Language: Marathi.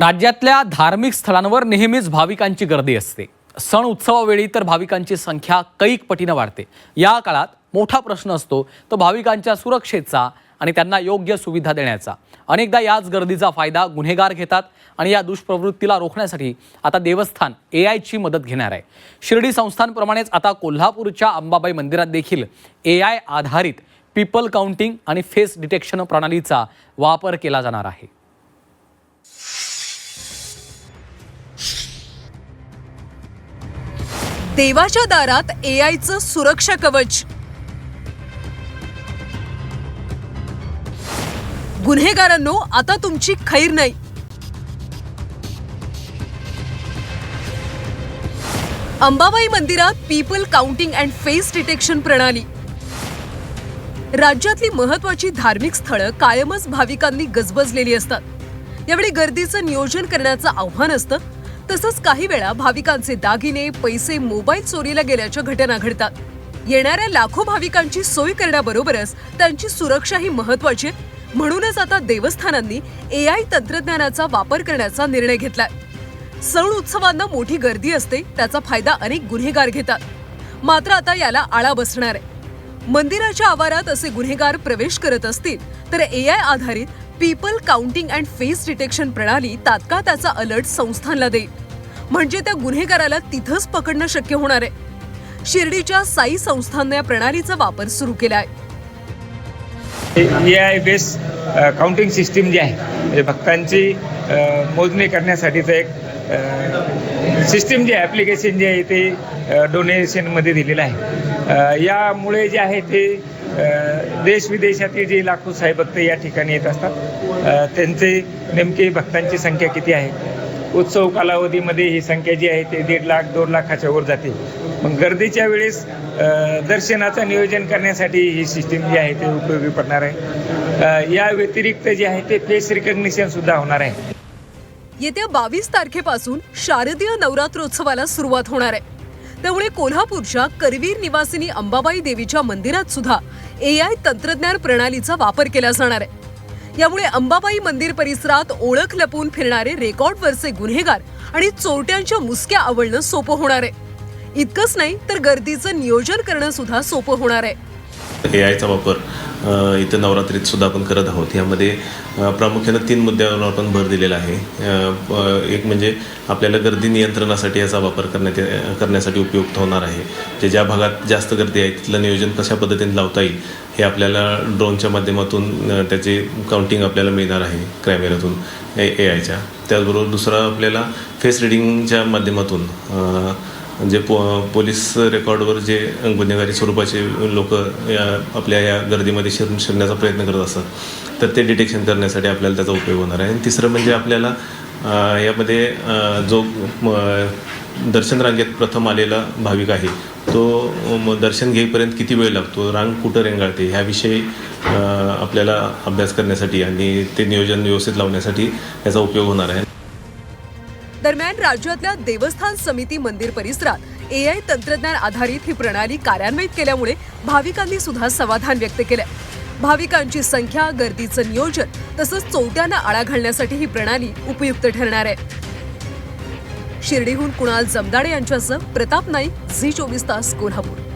राज्यातल्या धार्मिक स्थळांवर नेहमीच भाविकांची गर्दी असते. सण उत्सवावेळी तर भाविकांची संख्या कैक पटीनं वाढते. या काळात मोठा प्रश्न असतो तो भाविकांच्या सुरक्षेचा आणि त्यांना योग्य सुविधा देण्याचा. अनेकदा याच गर्दीचा फायदा गुन्हेगार घेतात आणि या दुष्प्रवृत्तीला रोखण्यासाठी आता देवस्थान ए आयची मदत घेणार आहे. शिर्डी संस्थांप्रमाणेच आता कोल्हापूरच्या अंबाबाई मंदिरात देखील ए आय आधारित पीपल काउंटिंग आणि फेस डिटेक्शन प्रणालीचा वापर केला जाणार आहे. देवाच्या दारात एआयचं सुरक्षा कवच. गुन्हेगारांनो आता तुमची खैर नाही. अंबाबाई मंदिरात people counting and face detection प्रणाली. राज्यातली महत्वाची धार्मिक स्थळं कायमच भाविकांनी गजबजलेली असतात. यावेळी गर्दीचं नियोजन करण्याचं आव्हान असतं तसंच काही वेळा भाविकांचे दागिने पैसे मोबाईल चोरीला गेल्याच्या घटना घडतात. येणाऱ्या लाखो भाविकांची सोय करण्याबरोबरच त्यांची सुरक्षाही महत्वाची आहे. म्हणूनच आता देवस्थानांनी ए आय तंत्रज्ञानाचा वापर करण्याचा निर्णय घेतलाय. सण उत्सवांना मोठी गर्दी असते त्याचा फायदा अनेक गुन्हेगार घेतात. मात्र आता याला आळा बसणार आहे. मंदिराच्या आवारात असे गुन्हेगार प्रवेश करत असतील तर ए आय आधारित people counting and face detection प्रणाली तात्काळ त्याचा अलर्ट संस्थानला देईल. म्हणजे त्या गुन्हेगाराला तिथंच पकडणं शक्य होणार आहे. शिर्डीच्या साई संस्थानने या प्रणालीचा वापर सुरू केला आहे A I base counting system जी आहे म्हणजे भक्तांची मोजणी करण्यासाठीचं एक सिस्टीम जे ॲप्लिकेशन जे आहे ते डोनेशनमध्ये दिलेलं आहे. यामुळे जे आहे ते देश विदेशातील जे लाखो साई भक्त या ठिकाणी येत असतात. त्यांचे नेमके भक्तांची संख्या किती आहे? उत्सव कालावधीमध्ये ही संख्या जी आहे ते दीड लाख दोन लाखाच्या वर जाते. मग गर्दीच्या वेळेस दर्शनाचं नियोजन करण्यासाठी ही सिस्टीम जी आहे ते उपयोगी पडणार आहे. या व्यतिरिक्त जे आहे ते फेस रिकग्निशन सुद्धा होणार आहे. येत्या बावीस तारखेपासून शारदीय नवरात्रोत्सवाला सुरुवात होणार आहे. त्यामुळे कोल्हापूरच्या करवीर निवासिनी अंबाबाई देवीच्या मंदिरात सुद्धा ए आय तंत्रज्ञान प्रणालीचा वापर केला जाणार आहे. यामुळे अंबाबाई मंदिर परिसरात ओळख लपवून फिरणारे रेकॉर्डवरचे गुन्हेगार आणि चोरट्यांच्या मुसक्या आवळणं सोपं होणार आहे. इतकंच नाही तर गर्दीचं नियोजन करणं सुद्धा सोपं होणार आहे. ए आयचा वापर. इथं नवरात्रीत सुद्धा आपण करत आहोत. यामध्ये प्रामुख्यानं तीन मुद्द्यावर आपण भर दिलेला आहे. एक म्हणजे आपल्याला गर्दी नियंत्रणासाठी याचा वापर करण्यात करण्यासाठी उपयुक्त होणार आहे. जे ज्या भागात जास्त गर्दी आहे तिथलं नियोजन कशा पद्धतीने लावता येईल हे आपल्याला ड्रोनच्या माध्यमातून त्याचे काउंटिंग आपल्याला मिळणार आहे कॅमेऱ्यातून ए ए आयच्या. त्याचबरोबर दुसरं आपल्याला फेस रिडिंगच्या माध्यमातून जे पो पोलीस रेकॉर्डवर जे गुन्हेगारी स्वरूपाचे लोक या आपल्या या गर्दीमध्ये शिरून शिरण्याचा प्रयत्न करत असतात तर ते डिटेक्शन करण्यासाठी आपल्याला त्याचा उपयोग होणार आहे. आणि तिसरं म्हणजे आपल्याला यामध्ये जो म, दर्शन रांगेत प्रथम आलेला भाविक आहे तो दर्शन घेईपर्यंत किती वेळ लागतो? रांग कुठं रेंगाळते? ह्याविषयी आपल्याला अभ्यास करण्यासाठी आणि ते नियोजन व्यवस्थित लावण्यासाठी याचा उपयोग होणार आहे. दरम्यान राज्यातल्या देवस्थान समिती मंदिर परिसरात ए आय तंत्रज्ञान आधारित ही प्रणाली कार्यान्वित केल्यामुळे भाविकांनी सुद्धा समाधान व्यक्त केलं भाविकांची संख्या गर्दीचं नियोजन तसंच चोरट्यांना आळा घालण्यासाठी ही प्रणाली उपयुक्त ठरणार आहे. शिर्डीहून कुणाल जमदाडे यांच्यासह प्रताप नाईक झी चोवीस तास कोल्हापूर.